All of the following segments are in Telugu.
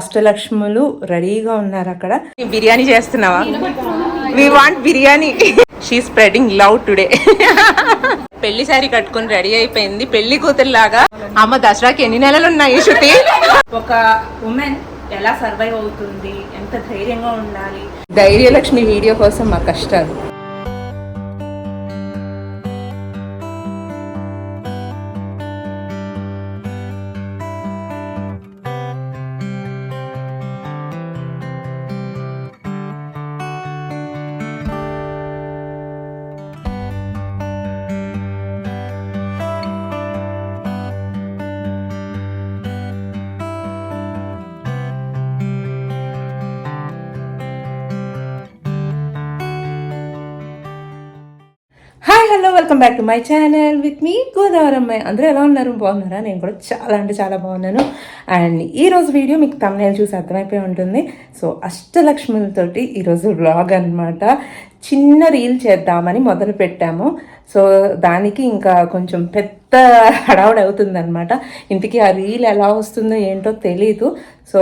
అష్టలక్ష్ములు రెడీగా ఉన్నారు అక్కడ. బిర్యానీ చేస్తున్నావా? We want biryani. She spreading love today పెళ్ళి సారీ కట్టుకుని రెడీ అయిపోయింది. పెళ్ళి కూతురు లాగా అమ్మ దసరాకి ఎన్ని నెలలు ఉన్నాయి శృతి? ఒక ఉమెన్ ఎలా సర్వైవ్ అవుతుంది? ఎంత ధైర్యంగా ఉండాలి? ధైర్యలక్ష్మి వీడియో కోసం మా కష్టాలు. Welcome back to my channel with me Godavari అమ్మాయి అందరూ ఎలా ఉన్నారు? బాగున్నారా? నేను కూడా చాలా అంటే చాలా బాగున్నాను. అండ్ ఈరోజు వీడియో మీకు తమిళ చూసి అర్థమైపోయి ఉంటుంది. సో అష్టలక్ష్ములతోటి ఈరోజు బ్లాగ్ అన్నమాట. చిన్న రీల్ చేద్దామని మొదలు పెట్టాము. సో దానికి ఇంకా కొంచెం పెద్ద హడావుడి అవుతుందనమాట ఇంతకీ ఆ రీల్ ఎలా వస్తుందో ఏంటో తెలీదు. సో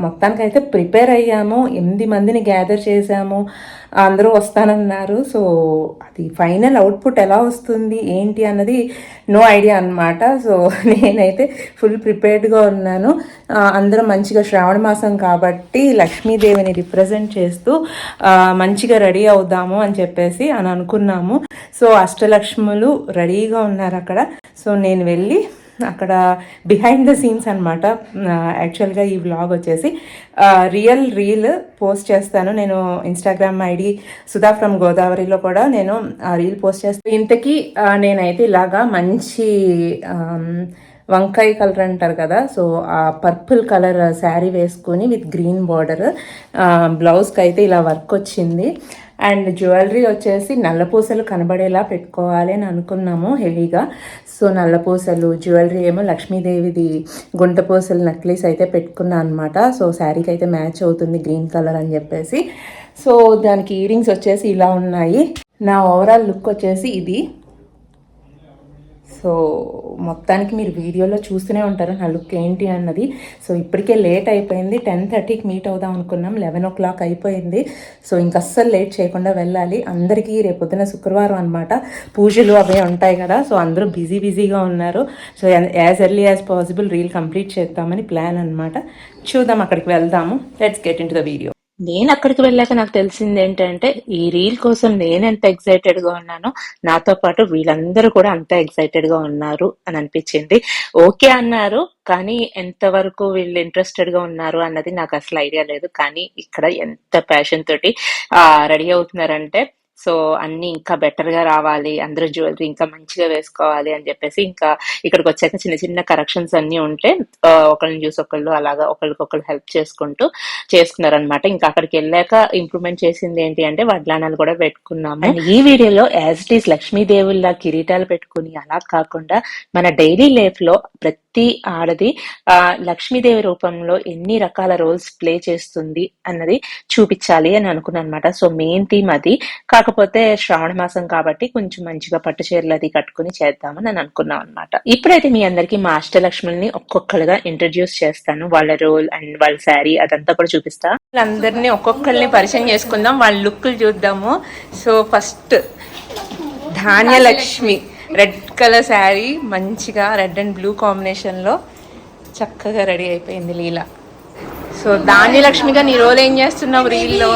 మొత్తానికైతే ప్రిపేర్ అయ్యాము. ఎనిమిది మందిని గ్యాదర్ చేసాము అందరూ వస్తానన్నారు. సో అది ఫైనల్ అవుట్పుట్ ఎలా వస్తుంది ఏంటి అన్నది నో ఐడియా అనమాట సో నేనైతే ఫుల్ ప్రిపేర్డ్గా ఉన్నాను. అందరం మంచిగా శ్రావణ మాసం కాబట్టి లక్ష్మీదేవిని రిప్రజెంట్ చేస్తూ మంచిగా రెడీ అవుదాము అని చెప్పేసి అని అనుకున్నాము. సో అష్టలక్ష్ములు రెడీగా ఉన్నారు అక్కడ. సో నేను వెళ్ళి అక్కడ బిహైండ్ ద సీన్స్ అనమాట యాక్చువల్గా ఈ వ్లాగ్ వచ్చేసి రియల్ రీల్ పోస్ట్ చేస్తాను. నేను ఇన్స్టాగ్రామ్ ఐడి సుధా ఫ్రమ్ గోదావరిలో కూడా నేను ఆ రీల్ పోస్ట్ చేస్తాను. ఇంతకీ నేనైతే ఇలాగా మంచి వంకాయ కలర్ అంటారు కదా సో ఆ పర్పుల్ కలర్ శారీ వేసుకొని విత్ గ్రీన్ బార్డర్ బ్లౌజ్కి అయితే ఇలా వర్క్ వచ్చింది. అండ్ జ్యువెలరీ వచ్చేసి నల్లపూసలు కనబడేలా పెట్టుకోవాలి అని అనుకున్నాము హెవీగా. సో నల్లపూసలు జ్యువెలరీ ఏమో లక్ష్మీదేవిది గుంటపూసలు నెక్లెస్ అయితే పెట్టుకున్నా అనమాట సో శారీకి అయితే మ్యాచ్ అవుతుంది గ్రీన్ కలర్ అని చెప్పేసి. సో దానికి ఇయరింగ్స్ వచ్చేసి ఇలా ఉన్నాయి. నా ఓవరాల్ లుక్ వచ్చేసి ఇది. సో మొత్తానికి మీరు వీడియోలో చూస్తూనే ఉంటారు నా లుక్ ఏంటి అన్నది. సో ఇప్పటికే లేట్ అయిపోయింది. టెన్ థర్టీకి మీట్ అవుదాం అనుకున్నాం. లెవెన్ ఓ క్లాక్ అయిపోయింది. సో ఇంక అస్సలు లేట్ చేయకుండా వెళ్ళాలి. అందరికీ రేపొద్దున శుక్రవారం అనమాట పూజలు అవే ఉంటాయి కదా. సో అందరూ బిజీ బిజీగా ఉన్నారు. So as early as possible reel complete చేద్దామని ప్లాన్ అనమాట చూద్దాం అక్కడికి వెళ్దాము. Let's get into the video నేను అక్కడికి వెళ్ళాక నాకు తెలిసింది ఏంటంటే ఈ రీల్ కోసం నేను ఎంత ఎక్సైటెడ్గా ఉన్నానో నాతో పాటు వీళ్ళందరూ కూడా అంత ఎక్సైటెడ్గా ఉన్నారు అని అనిపించింది. ఓకే అన్నారు కానీ ఎంతవరకు వీళ్ళు ఇంట్రెస్టెడ్గా ఉన్నారు అన్నది నాకు అసలు ఐడియా లేదు. కానీ ఇక్కడ ఎంత ప్యాషన్ తోటి రెడీ అవుతున్నారంటే సో అన్ని ఇంకా బెటర్గా రావాలి అందరూ జ్యువెలరీ ఇంకా మంచిగా వేసుకోవాలి అని చెప్పేసి ఇంకా ఇక్కడికి వచ్చాక చిన్న చిన్న కరెక్షన్స్ అన్ని ఉంటే ఒకళ్ళని చూసి ఒకళ్ళు అలాగా ఒకళ్ళకొకళ్ళు హెల్ప్ చేసుకుంటూ చేసుకున్నారనమాట ఇంకా అక్కడికి వెళ్ళాక ఇంప్రూవ్మెంట్ చేసింది ఏంటి అంటే వడ్లానాలు కూడా పెట్టుకున్నాము. ఈ వీడియోలో యాజ్ ఇట్ ఈస్ లక్ష్మీదేవుల్లా కిరీటాలు పెట్టుకుని అలా కాకుండా మన డైలీ లైఫ్లో ప్రతి ఆడది ఆ లక్ష్మీదేవి రూపంలో ఎన్ని రకాల రోల్స్ ప్లే చేస్తుంది అన్నది చూపించాలి అని అనుకున్నాను అనమాట సో మెయిన్ థీమ్ అది. కాకపోతే శ్రావణ మాసం కాబట్టి కొంచెం మంచిగా పట్టు చీరలు అది కట్టుకుని చేద్దామని నేను అనుకున్నాం అనమాట ఇప్పుడైతే మీ అందరికి మా అష్టలక్ష్ముల్ని ఒక్కొక్కరుగా ఇంట్రడ్యూస్ చేస్తాను. వాళ్ళ రోల్ అండ్ వాళ్ళ శారీ అదంతా కూడా చూపిస్తా. అందరినీ ఒక్కొక్కరిని పరిచయం చేసుకుందాం. వాళ్ళ లుక్లు చూద్దాము. So first Dhanyalakshmi red colour sari మంచిగా రెడ్ అండ్ బ్లూ కాంబినేషన్లో చక్కగా రెడీ అయిపోయింది లీల. సో ధాన్యలక్ష్మిగా నీ రోల్ ఏం చేస్తున్నావు రీల్లో?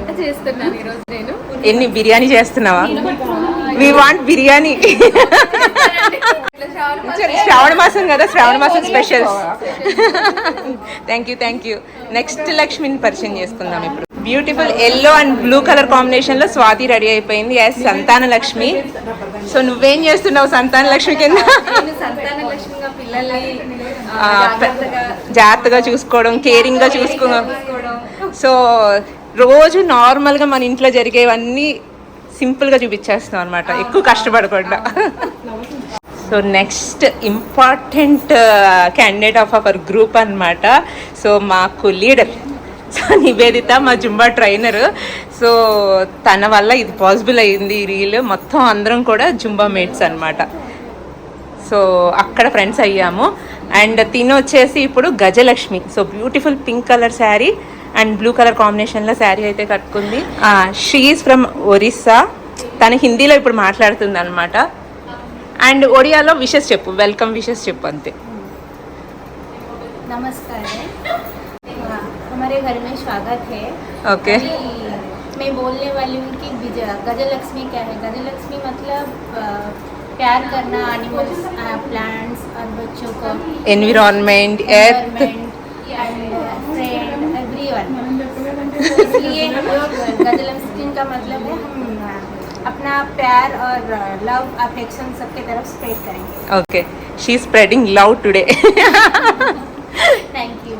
వంట చేస్తున్నాను ఈరోజు నేను? ఎన్ని బిర్యానీ చేస్తున్నావా? We want biryani. శ్రావణ మాసం కదా శ్రావణ మాసం specials thank you thank you next లక్ష్మిని పరిచయం చేసుకుందాం ఇప్పుడు. Beautiful yellow and blue colour కాంబినేషన్లో స్వాతి రెడీ అయిపోయింది. యాజ్ సంతాన లక్ష్మి. సో నువ్వేం చేస్తున్నావు సంతాన లక్ష్మి కింద? జాగ్రత్తగా చూసుకోవడం కేరింగ్గా చూసుకోవడం. సో రోజు నార్మల్గా మన ఇంట్లో జరిగేవన్నీ సింపుల్గా చూపించేస్తాం చూపించేస్తున్నాం అనమాట ఎక్కువ కష్టపడకుండా. So next important candidate of our group అన్నమాట. సో మాకు లీడర్ సో నివేదిత మా జుంబా ట్రైనర్ సో తన వల్ల ఇది పాసిబుల్ అయింది ఈ రీల్ మొత్తం అందరం కూడా జుంబా మేట్స్ అనమాట సో అక్కడ ఫ్రెండ్స్ అయ్యాము. అండ్ తిను వచ్చేసి ఇప్పుడు Gajalakshmi. So beautiful pink colour sari and blue colour కాంబినేషన్లో శారీ అయితే కట్టుకుంది షీఈ్ ఫ్రమ్ ఒరిస్సా తను హిందీలో ఇప్పుడు మాట్లాడుతుంది అనమాట అండ్ ఒడియాలో విషెస్ చెప్పు వెల్కమ్ విషెస్ చెప్పు అంతే नमस्कार है हाँ, हमारे घर में स्वागत है ఓకే अभी मैं बोलने वाली हूँ कि विजय गजलक्ष्मी क्या है गजलक्ष्मी मतलब अ, प्यार करना एनिमल्स प्लांट्स और बच्चों को environment earth and friend everyone इसलिए हम लोग गजलक्ष्मी का मतलब है हम अ, अपना प्यार और लव अफेक्शन सबके तरफ स्प्रेड करेंगे okay she spreading love today thank you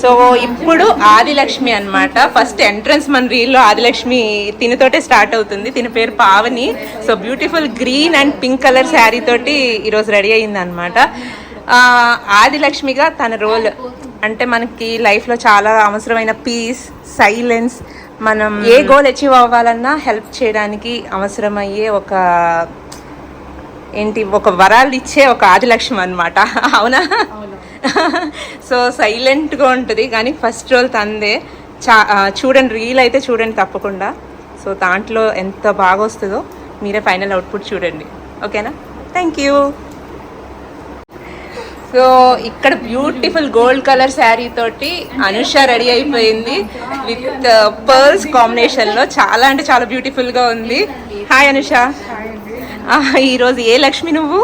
so ఇప్పుడు ఆదిలక్ష్మి అన్నమాట ఫస్ట్ ఎంట్రన్స్ మన రీల్లో ఆదిలక్ష్మి తినతోటే స్టార్ట్ అవుతుంది తిన పేరు Pavani so beautiful green and pink colour sari తోటి ఈరోజు రెడీ అయింది అనమాట ఆదిలక్ష్మిగా తన రోల్ అంటే మనకి లైఫ్లో చాలా అవసరమైన పీస్ సైలెన్స్ మనం ఏ గోల్ అచీవ్ అవ్వాలన్నా హెల్ప్ చేయడానికి అవసరమయ్యే ఒక ఏంటి ఒక వరాలు ఇచ్చే ఒక ఆదిలక్ష్మి అనమాట అవునా? సో సైలెంట్గా ఉంటుంది కానీ ఫస్ట్ రోల్ తందే. చా చూడండి రీల్ అయితే చూడండి తప్పకుండా. సో దాంట్లో ఎంత బాగా వస్తుందో మీరే ఫైనల్ అవుట్పుట్ చూడండి. ఓకేనా థ్యాంక్ యూ సో ఇక్కడ బ్యూటిఫుల్ గోల్డ్ కలర్ శారీ తోటి అనుష రెడీ అయిపోయింది విత్ పర్ల్స్ కాంబినేషన్లో. చాలా అంటే చాలా బ్యూటిఫుల్గా ఉంది. హాయ్ అనుష. ఈరోజు ఏ లక్ష్మి నువ్వు?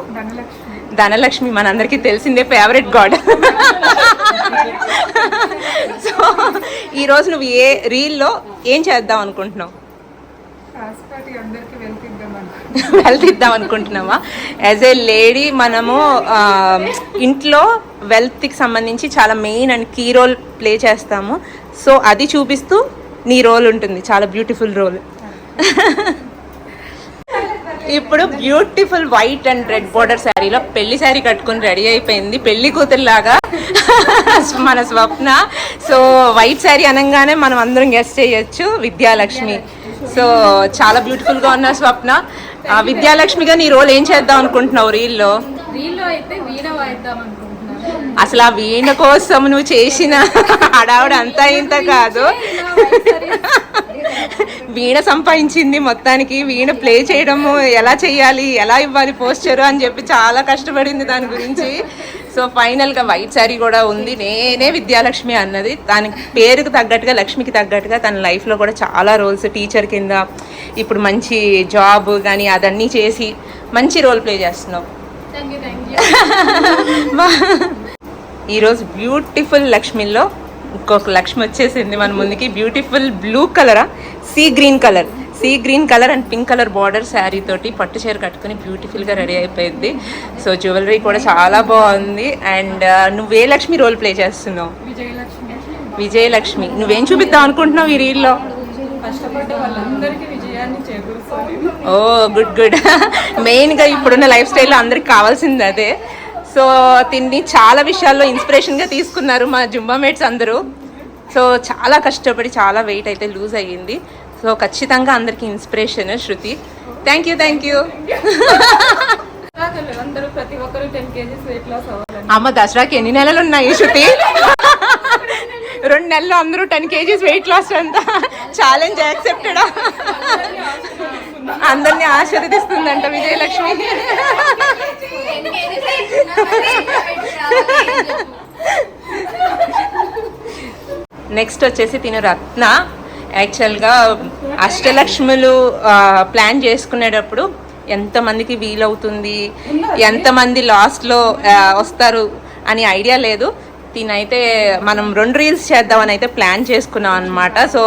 ధనలక్ష్మి. మనందరికీ తెలిసిందే ఫేవరెట్ గాడ్ సో ఈరోజు నువ్వు ఏ రీల్లో ఏం చేద్దాం అనుకుంటున్నావు? వెల్త్ ఇద్దాం అనుకుంటున్నావా యాజ్ ఏ లేడీ మనము ఇంట్లో వెల్త్కి సంబంధించి చాలా main and key role play చేస్తాము. సో అది చూపిస్తూ నీ రోల్ ఉంటుంది. చాలా బ్యూటిఫుల్ రోల్ ఇప్పుడు beautiful white and red border శారీలో పెళ్ళి శారీ కట్టుకుని రెడీ అయిపోయింది. పెళ్ళి కూతురులాగా మన స్వప్న. సో వైట్ శారీ అనగానే మనం అందరం గెస్ట్ చేయొచ్చు. విద్యాలక్ష్మి. సో చాలా బ్యూటిఫుల్గా ఉన్న స్వప్న. విద్యాలక్ష్మిగా నీ రోల్ ఏం చేద్దాం అనుకుంటున్నావు రీల్లో? రీల్లో అయితే వీణ వాయిద్దాం అసలు ఆ వీణ కోసం నువ్వు చేసిన హడావుడు అంతా ఇంత కాదు. వీణ సంపాదించింది మొత్తానికి వీణ ప్లే చేయడము ఎలా చేయాలి ఎలా ఇవ్వాలి పోస్చరు అని చెప్పి చాలా కష్టపడింది దాని గురించి. సో ఫైనల్గా వైట్ శారీ కూడా ఉంది. నేనే విద్యాలక్ష్మి అన్నది. దాని పేరుకు తగ్గట్టుగా లక్ష్మికి తగ్గట్టుగా తన లైఫ్లో కూడా చాలా రోల్స్ టీచర్ కింద ఇప్పుడు మంచి జాబ్ కానీ అదన్నీ చేసి మంచి రోల్ ప్లే చేస్తున్నావు. ఈరోజు బ్యూటిఫుల్ లక్ష్మిలో ఇంకొక లక్ష్మి వచ్చేసింది మన ముందుకి. Beautiful blue cholera? Sea green colour. Sea green colour and pink colour border sari తోటి పట్టు చీర కట్టుకుని బ్యూటిఫుల్గా రెడీ అయిపోయింది. సో జ్యువెలరీ కూడా చాలా బాగుంది. అండ్ నువ్వే లక్ష్మి రోల్ ప్లే చేస్తున్నావు? విజయలక్ష్మి. నువ్వేం చూపిద్దాం అనుకుంటున్నావు ఈ రీల్లో? ఓ గుడ్ గుడ్. మెయిన్గా ఇప్పుడున్న లైఫ్ స్టైల్లో అందరికి కావాల్సింది అదే. సో దీన్ని చాలా విషయాల్లో ఇన్స్పిరేషన్గా తీసుకున్నారు మా జుంబా మేట్స్ అందరూ. సో చాలా కష్టపడి చాలా వెయిట్ అయితే లూజ్ అయ్యింది. సో ఖచ్చితంగా అందరికీ inspiration Shruti. Thank you thank you అందరూ ప్రతి ఒక్కరు టెన్ కేజీస్ వెయిట్ లాస్ అవ్వాలని. అమ్మ దసరాకి ఎన్ని నెలలు ఉన్నాయి శృతి? రెండు నెలలు అందరూ టెన్ కేజీస్ వెయిట్ లాస్ అంతా ఛాలెంజ్ యాక్సెప్టెడా అందరినీ ఆశీర్వదిస్తుందంట విజయలక్ష్మి. నెక్స్ట్ వచ్చేసి తిను రత్న. యాక్చువల్గా అష్టలక్ష్ములు ప్లాన్ చేసుకునేటప్పుడు ఎంతమందికి వీలవుతుంది ఎంతమంది లాస్ట్లో వస్తారు అని ఐడియా లేదు. దీనైతే మనం రెండు రీల్స్ చేద్దామని అయితే ప్లాన్ చేసుకున్నాం అనమాట సో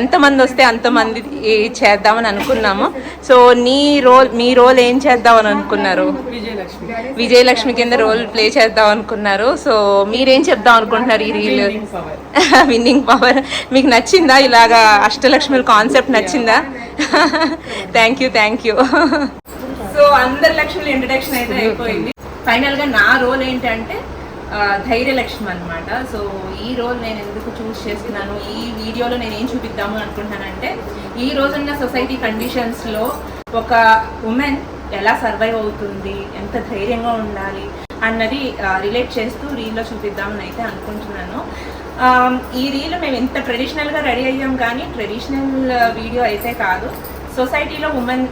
ఎంతమంది వస్తే అంతమంది చేద్దామని అనుకున్నాము. సో నీ రోల్ మీ రోల్ ఏం చేద్దామని అనుకున్నారు? విజయలక్ష్మి. కింద రోల్ ప్లే చేద్దాం అనుకున్నారు. సో మీరేం చెప్దాం అనుకుంటున్నారు ఈ రీల్ విన్నింగ్ పవర్ మీకు నచ్చిందా? ఇలాగా అష్టలక్ష్మిల కాన్సెప్ట్ నచ్చిందా? Thank you thank you so అందరి లక్ష్ముల ఇంట్రడక్షన్ అయితే అయిపోయింది. ఫైనల్గా నా రోల్ ఏంటంటే ధైర్యలక్ష్మి అనమాట సో ఈ రోల్ నేను ఎందుకు చూస్ చేస్తున్నాను? ఈ వీడియోలో నేను ఏం చూపిద్దాము అనుకుంటున్నానంటే ఈ రోజున్న సొసైటీ కండిషన్స్లో ఒక ఉమెన్ ఎలా సర్వైవ్ అవుతుంది? ఎంత ధైర్యంగా ఉండాలి? అన్నది రిలేట్ చేస్తూ రీల్లో చూపిద్దామని అయితే అనుకుంటున్నాను. ఈ రీల్ మేము ఇంత ట్రెడిషనల్గా రెడీ అయ్యాం కానీ ట్రెడిషనల్ వీడియో అయితే కాదు. సొసైటీలో ఉమెన్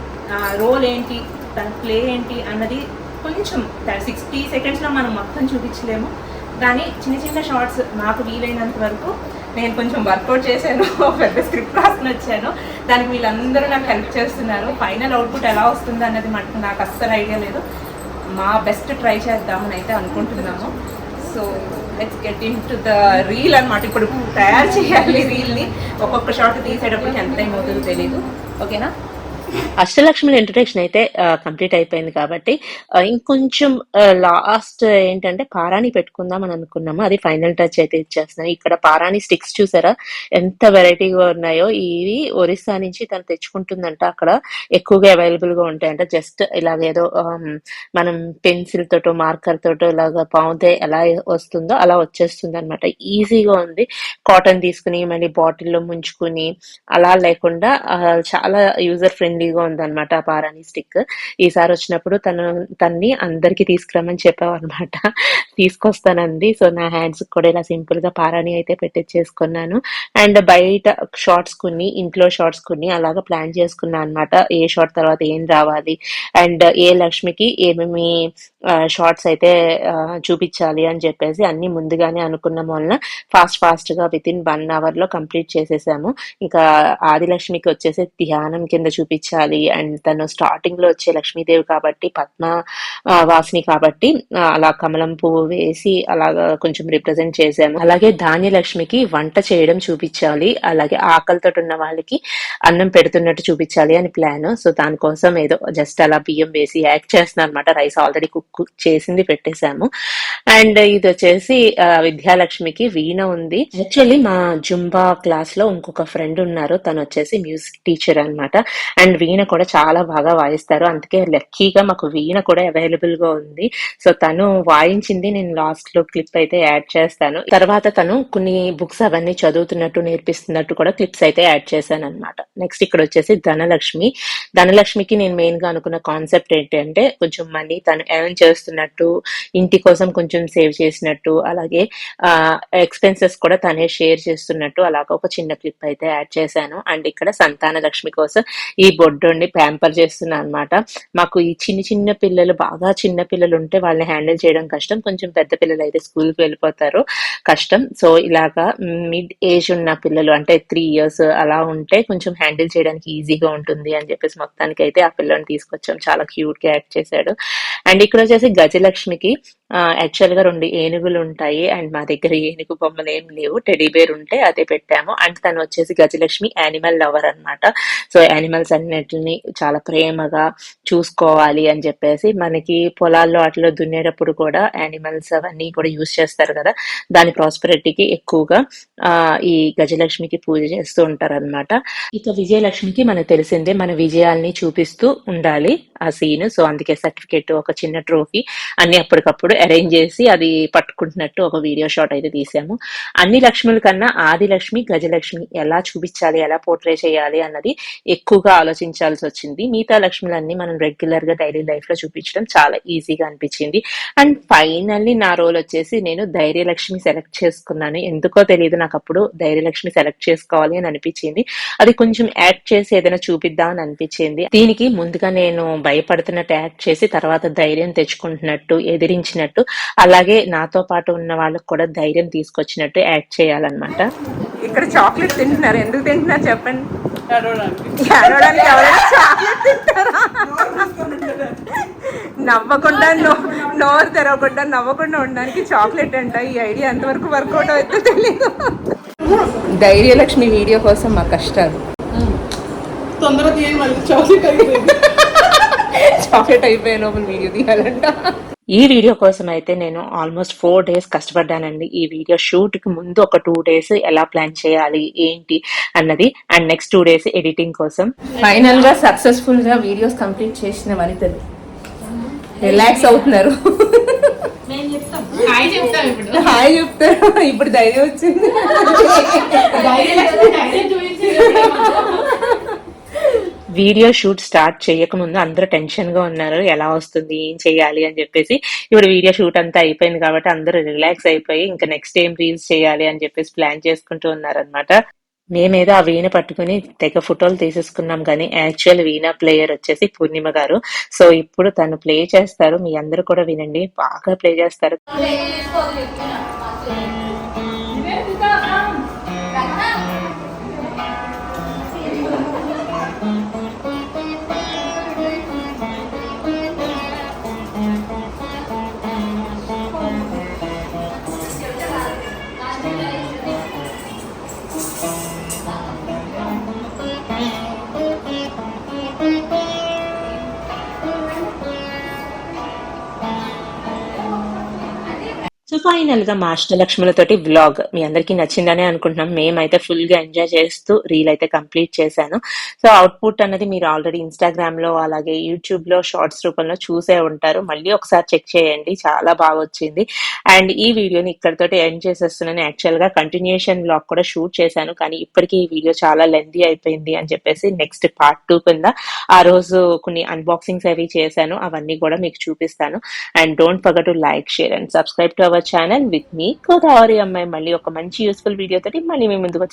రోల్ ఏంటి? తన ప్లే ఏంటి? అన్నది కొంచెం సిక్స్టీ సెకండ్స్లో మనం మొత్తం చూపించలేము. కానీ చిన్న చిన్న షార్ట్స్ నాకు వీలైనంత వరకు నేను కొంచెం వర్కౌట్ చేశాను పెద్ద స్క్రిప్ట్ రాసుకుని వచ్చాను. దానికి వీళ్ళందరూ నాకు హెల్ప్ చేస్తున్నారు. ఫైనల్ అవుట్పుట్ ఎలా వస్తుంది అన్నది మనకు నాకు అస్సలు ఐడియా లేదు. మా బెస్ట్ ట్రై చేద్దామని అయితే అనుకుంటున్నాము. So let's get into the reel అనమాట ఇప్పుడు తయారు చేయాలి రీల్ని ఒక్కొక్క షార్ట్ తీసేటప్పుడు ఎంత టైం అవుతుందో తెలీదు. ఓకేనా అష్టలక్ష్మి ఇంట్రొడక్షన్ అయితే కంప్లీట్ అయిపోయింది కాబట్టి ఇంకొంచెం లాస్ట్ ఏంటంటే పారాణి పెట్టుకుందాం అని అనుకున్నాము. అది ఫైనల్ టచ్ అయితే ఇచ్చేస్తున్నాను ఇక్కడ పారాణి స్టిక్స్ చూసారా? ఎంత వెరైటీగా ఉన్నాయో. ఇవి ఒరిస్సా నుంచి తను తెచ్చుకుంటుందంట. అక్కడ ఎక్కువగా అవైలబుల్గా ఉంటాయంట. జస్ట్ ఇలాగేదో మనం పెన్సిల్ తోటో మార్కర్ తోటో ఇలాగ పావుతే ఎలా వస్తుందో అలా వచ్చేస్తుంది అనమాట ఈజీగా ఉంది. కాటన్ తీసుకుని మళ్ళీ బాటిల్లో ముంచుకుని అలా లేకుండా చాలా యూజర్ ఫ్రెండ్లీగా ఉందన్నమాట ఆ పారాణి స్టిక్. ఈసారి వచ్చినప్పుడు తను తన్ని అందరికి తీసుకురమ్మని చెప్పావన్నమాట. తీసుకొస్తానంది. సో నా హ్యాండ్స్ కూడా ఇలా సింపుల్గా పారాణి అయితే పెట్టించేసుకున్నాను అండ్ బయట షార్ట్స్ కొన్ని ఇంట్లో షార్ట్స్ కొన్ని అలాగా ప్లాన్ చేసుకున్నాను అనమాట ఏ షార్ట్ తర్వాత ఏం రావాలి? అండ్ ఏ లక్ష్మికి ఏమేమి షార్ట్స్ అయితే చూపించాలి అని చెప్పేసి అన్ని ముందుగానే అనుకున్న వలన ఫాస్ట్ ఫాస్ట్గా విత్ ఇన్ వన్ అవర్లో కంప్లీట్ చేసేసాము. ఇంకా ఆదిలక్ష్మికి వచ్చేసి ధ్యానం కింద చూపించాలి అండ్ తను స్టార్టింగ్లో వచ్చే లక్ష్మీదేవి కాబట్టి పద్మ వాసిని కాబట్టి అలా కమలం పువ్వు వేసి అలాగా కొంచెం రిప్రజెంట్ చేసాము అలాగే ధాన్యలక్ష్మికి వంట చేయడం చూపించాలి. అలాగే ఆకలితో ఉన్న వాళ్ళకి అన్నం పెడుతున్నట్టు చూపించాలి అని ప్లాన్ సో దానికోసం ఏదో జస్ట్ అలా బియ్యం వేసి యాక్ట్ చేస్తున్నాను అనమాట రైస్ ఆల్రెడీ కుక్ చేసింది పెట్టేశాము. అండ్ ఇది వచ్చేసి విద్యాలక్ష్మికి వీణ ఉంది. యాక్చువల్లీ మా జుంబా క్లాస్లో ఇంకొక ఫ్రెండ్ ఉన్నారు. తను వచ్చేసి మ్యూజిక్ టీచర్ అన్నమాట. అండ్ వీణ కూడా చాలా బాగా వాయిస్తారు. అందుకే లక్కీగా మాకు వీణ కూడా అవైలబుల్గా ఉంది. సో తను వాయించింది నేను లాస్ట్లో క్లిప్ అయితే యాడ్ చేస్తాను. తర్వాత తను కొన్ని బుక్స్ అవన్నీ చదువుతున్నట్టు నేర్పిస్తున్నట్టు కూడా క్లిప్స్ అయితే యాడ్ చేశాను అనమాట నెక్స్ట్ ఇక్కడ వచ్చేసి ధనలక్ష్మి. ధనలక్ష్మికి నేను మెయిన్గా అనుకున్న కాన్సెప్ట్ ఏంటంటే కొంచెం మనీ తను ఎర్న్ చేస్తున్నట్టు ఇంటి కోసం కొంచెం సేవ్ చేసినట్టు అలాగే ఎక్స్పెన్సెస్ కూడా తనే షేర్ చేస్తున్నట్టు అలాగ ఒక చిన్న క్లిప్ అయితే యాడ్ చేశాను. అండ్ ఇక్కడ సంతాన లక్ష్మి కోసం ఈ బొడ్డోని ప్యాంపర్ చేస్తున్నా అనమాట మాకు ఈ చిన్న చిన్న పిల్లలు బాగా చిన్న పిల్లలు ఉంటే వాళ్ళని హ్యాండిల్ చేయడం కష్టం. కొంచెం పెద్ద పిల్లలు అయితే స్కూల్కి వెళ్ళిపోతారు. కష్టం. సో ఇలాగా మిడ్ ఏజ్ ఉన్న పిల్లలు అంటే త్రీ ఇయర్స్ అలా ఉంటే కొంచెం హ్యాండిల్ చేయడానికి ఈజీగా ఉంటుంది అని చెప్పేసి మొత్తానికి అయితే ఆ పిల్లని తీసుకొచ్చాం. చాలా క్యూట్గా యాక్ట్ చేశాడు. అండ్ ఇక్కడ వచ్చేసి గజలక్ష్మికి యాక్చువల్గా రెండు ఏనుగులు ఉంటాయి అండ్ మా దగ్గర ఏనుగు బొమ్మలు ఏం లేవు. టెడీ బేర్ ఉంటే అదే పెట్టాము. అండ్ తను వచ్చేసి గజలక్ష్మి యానిమల్ లవర్ అన్నమాట. సో యానిమల్స్ అన్నిటిని చాలా ప్రేమగా చూసుకోవాలి అని చెప్పేసి మనకి పొలాల్లో అట్లా దున్నేటప్పుడు కూడా యానిమల్స్ అవన్నీ కూడా యూస్ చేస్తారు కదా. దాని ప్రాస్పరిటీకి ఎక్కువగా ఆ ఈ గజలక్ష్మికి పూజ చేస్తూ ఉంటారు అనమాట ఇక విజయలక్ష్మికి మనకు తెలిసిందే మన విజయాల్ని చూపిస్తూ ఉండాలి ఆ సీన్ సో అందుకే సర్టిఫికేట్ ఒక చిన్న ట్రోఫీ అన్ని అప్పటికప్పుడు అరేంజ్ చేసి అది పట్టుకుంటున్నట్టు ఒక వీడియో షాట్ అయితే తీసాము. అన్ని లక్ష్ముల కన్నా ఆది లక్ష్మి గజలక్ష్మి ఎలా చూపించాలి ఎలా పోర్ట్రే చేయాలి అన్నది ఎక్కువగా ఆలోచించాల్సి వచ్చింది. మిగతా లక్ష్ములన్నీ మనం రెగ్యులర్గా డైలీ లైఫ్లో చూపించడం చాలా ఈజీగా అనిపించింది. అండ్ ఫైనల్లీ నా రోల్ వచ్చేసి నేను ధైర్యలక్ష్మి సెలెక్ట్ చేసుకున్నాను. ఎందుకో తెలియదు నాకు అప్పుడు ధైర్యలక్ష్మి సెలెక్ట్ చేసుకోవాలి అని అనిపించింది. అది కొంచెం యాడ్ చేసి ఏదైనా చూపిద్దాం అని అనిపించింది. దీనికి ముందుగా నేను భయపడుతున్నట్టు యాడ్ చేసి తర్వాత ధైర్యం తెచ్చుకుంటున్నట్టు ఎదిరించినట్టు అలాగే నాతో పాటు ఉన్న వాళ్ళకి కూడా ధైర్యం తీసుకొచ్చినట్టు యాక్ట్ చేయాలన్నమాట. ఇక్కడ చాక్లెట్ తింటున్నారు. ఎందుకు తింటున్నారు చెప్పండి. నవ్వకుండా నోరు తెరవకుండా నవ్వకుండా ఉండడానికి చాక్లెట్ అంట. ఈ ఐడియా ఎంతవరకు వర్కౌట్ అవుతుందో తెలియదు ధైర్యలక్ష్మి వీడియో కోసం మా కష్టాలు. తొందర తీయండి మళ్ళీ చాక్లెట్ అయిపోయింది. చాక్లెట్ అయిపోయే లోపల వీడియో తీయాలంట. ఈ వీడియో కోసం అయితే నేను ఆల్మోస్ట్ ఫోర్ డేస్ కష్టపడ్డానండి. ఈ వీడియో షూట్కి ముందు ఒక టూ డేస్ ఎలా ప్లాన్ చేయాలి ఏంటి అన్నది and next two days editing కోసం. ఫైనల్గా సక్సెస్ఫుల్గా వీడియోస్ కంప్లీట్ చేసిన వనితలు రిలాక్స్ అవుతున్నారు. హాయ్ చెప్తాం ఇప్పుడు. హాయ్ చెప్తారు. ఇప్పుడు ధైర్యం వచ్చింది. వీడియో షూట్ స్టార్ట్ చేయకముందు అందరూ టెన్షన్గా ఉన్నారు. ఎలా వస్తుంది? ఏం చేయాలి? అని చెప్పేసి ఇప్పుడు వీడియో షూట్ అంతా అయిపోయింది కాబట్టి అందరూ రిలాక్స్ అయిపోయి ఇంకా నెక్స్ట్ ఏం రీల్స్ చేయాలి? అని చెప్పేసి ప్లాన్ చేసుకుంటూ ఉన్నారనమాట మేమేదో ఆ వీణ పట్టుకుని తెగ ఫోటోలు తీసేసుకున్నాం కానీ యాక్చువల్ వీణా ప్లేయర్ వచ్చేసి పూర్ణిమ గారు. సో ఇప్పుడు తను ప్లే చేస్తారు. మీ అందరూ కూడా వినండి. బాగా ప్లే చేస్తారు. ఫైనల్గా మాస్టర్ అష్టలక్ష్ములతోటి వ్లాగ్ మీ అందరికీ నచ్చిందనే అనుకుంటున్నాం. మేమైతే ఫుల్గా ఎంజాయ్ చేస్తూ రీల్ అయితే కంప్లీట్ చేశాను. సో అవుట్పుట్ అనేది మీరు ఆల్రెడీ ఇన్స్టాగ్రామ్లో అలాగే యూట్యూబ్లో షార్ట్స్ రూపంలో చూసే ఉంటారు. మళ్ళీ ఒకసారి చెక్ చేయండి. చాలా బాగా వచ్చింది. అండ్ ఈ వీడియోని ఇక్కడతోటి ఎండ్ చేసేస్తున్నాను. యాక్చువల్గా కంటిన్యూషన్ బ్లాగ్ కూడా షూట్ చేశాను. కానీ ఇప్పటికీ ఈ వీడియో చాలా లెందీ అయిపోయింది అని చెప్పేసి నెక్స్ట్ పార్ట్ టూ కింద ఆ రోజు కొన్ని అన్బాక్సింగ్స్ అవి చేశాను. అవన్నీ కూడా మీకు చూపిస్తాను. And don't forget to like share and subscribe to our channel with మీ గోదావరి అమ్మాయి మళ్ళీ ఒక మంచి యూస్ఫుల్ వీడియో తోటి మళ్ళీ మీ ముందుకు